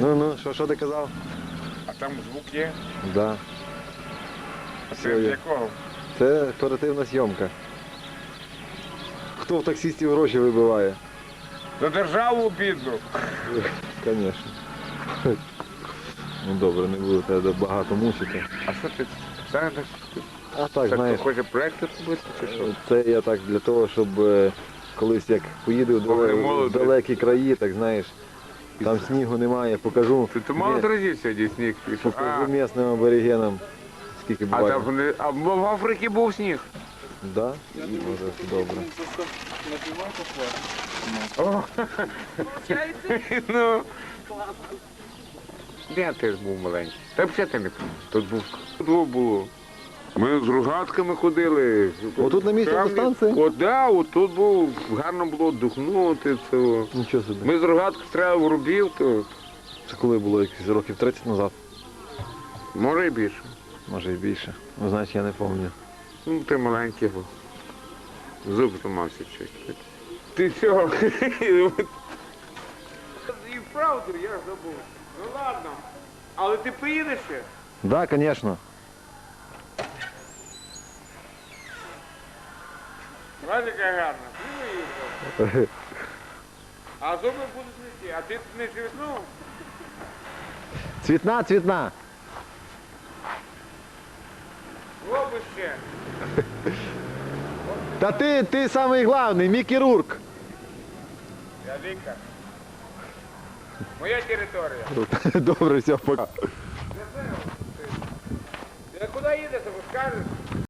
Ну ну, що, що ти казав? А там звук є? Да. А це з якого? Це оперативна зйомка. Хто в таксистів гроші вибиває? За державу бідну. Звісно. Ну добре, не буду тебе багато мучити. А що ти? Це, А так, так знаєш, ти хоче проекти робити чи що? це я так для того, щоб е, колись як поїду в далекі краї, так знаєш, там снігу немає, покажу. Ти, ти мало разів сьогодні сніг пішов. покажу А, місцевим аборигенам, скільки а, там вони, а в Африці був сніг. Да? Може, добре. Ну. Де ти ж був маленький? Та взагалі ти не пам'ятаєш. Тут був тут було. Ми з ругатками ходили. Отут на місці автостанції? От, да, от тут був, гарно було духнути. Цього. Нічого собі. Ми з рогатки стріляли в рубів, то Це коли було якось років 30 назад, може і більше. може і більше. Ну, значить, я не пам'ятаю. Ну, ти маленький був. Зуб зламався чуть. Ти що? І правду я забув. Ну ладно. Але ти приїдеш ще? Да, звісно. Бачиш, яка гарна. Ти виїхав. А зуби будуть нести. А ти не світнув? Цвітна, цвітна. Роби ще. Та ти, ти самий главний, мій хірург. Я лікар. Моя територія. Добре, все, пока. Ти куди їдеш, ви скажеш?